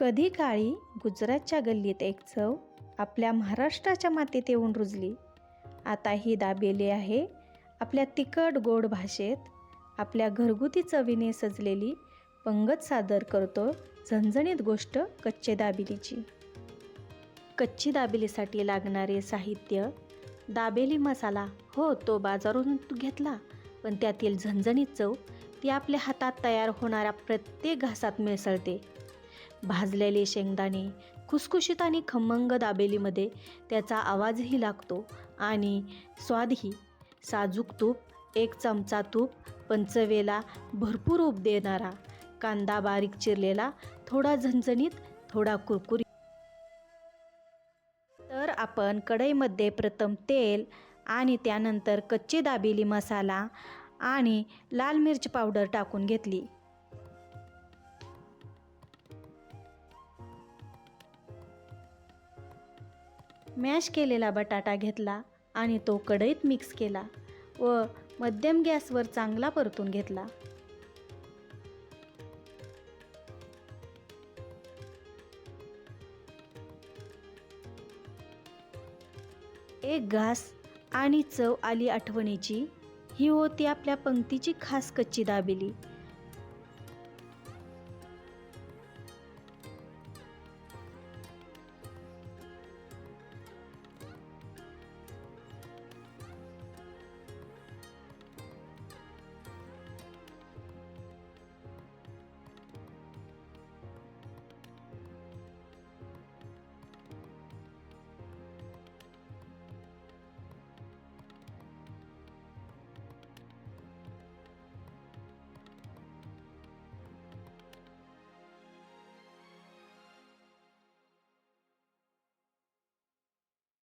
कधी काळी गुजरातच्या गल्लीत एक चव आपल्या महाराष्ट्राच्या मातीत येऊन रुजली. आता ही दाबेली आहे आपल्या तिखट गोड भाषेत. आपल्या घरगुती चवीने सजलेली पंगत सादर करतो झणझणीत गोष्ट कच्चे दाबेलीची. कच्ची दाबेलीसाठी लागणारे साहित्य दाबेली मसाला हो तो बाजारून घेतला पण त्यातील झणझणीत चव ती आपल्या हातात तयार होणाऱ्या प्रत्येक घासात मिसळते. भाजलेले शेंगदाणे खुसखुशीत आणि खमंग दाबेलीमध्ये त्याचा आवाजही लागतो आणि स्वादही. साजूक तूप एक चमचा तूप पंचवेला भरपूर उब देणारा कांदा बारीक चिरलेला थोडा झणझणीत थोडा कुरकुरी तर आपण कढईमध्ये प्रथम तेल आणि त्यानंतर कच्ची दाबेली मसाला आणि लाल मिरची पावडर टाकून घेतली. मॅश केलेला बटाटा घेतला आणि तो कढईत मिक्स केला व मध्यम गॅसवर चांगला परतून घेतला. एक घास आणि चव आली आठवणीची ही होती आपल्या पंक्तीची खास कच्ची दाबेली.